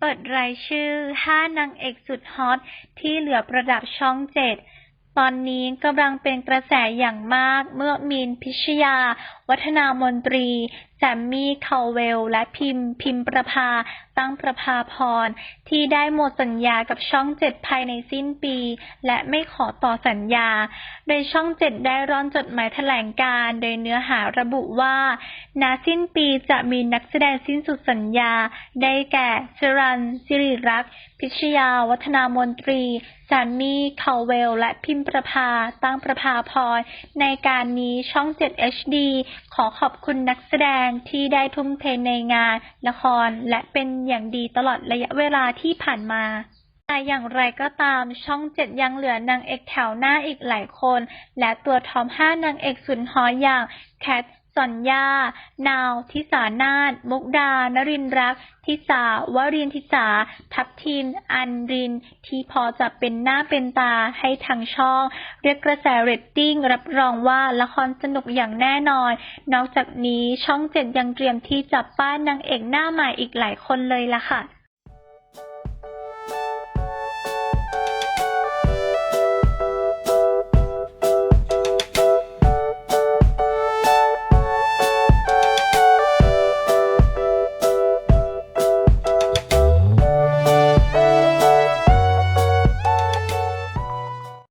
เปิดรายชื่อ 5 นางเอกสุดฮอตที่เหลือประดับช่องเจ็ด ตอนนี้กำลังเป็นกระแสอย่างมากเมื่อมีนพิชยา วัฒนามนตรีแซมมี่คาเวล และพิมพิมประภา ตั้งประภาพร ที่ได้หมดสัญญากับช่องเจ็ดภายในสิ้นปี และไม่ขอต่อสัญญา โดยช่องเจ็ดได้ร่อนจดหมายแถลงการ โดยเนื้อหาระบุว่าณสิ้นปีจะมีนักแสดงสิ้นสุดสัญญา ได้แก่สรันสิริรักษ์ พิชยา วัฒนามนตรีแซมมี่คาเวล และพิมพ์ประภา ตั้งประภาพร ในการนี้ช่อง 7 HD ขอขอบคุณนักแสดงที่ได้ทุ่มเทในงาน ละครและเป็นอย่างดีตลอดระยะเวลาที่ผ่านมาแต่อย่างไรก็ตามช่องเจ็ดยังเหลือนางเอกแถวหน้าอีกหลายคน และตัวทอมห้านางเอกสุดฮอตอย่างแคท สัญญา นาว ทิสานาถมุกดา นรินร์รัก ทิสาวรินทิสา ทับทิม อันริน ที่พอจะเป็นหน้าเป็นตาให้ทางช่อง เรียกกระแสเรตติ้ง รับรองว่าละครสนุกอย่างแน่นอน นอกจากนี้ช่องเจ็ดยังเตรียมที่จะป้านนางเอกหน้าใหม่อีกหลายคนเลยล่ะค่ะ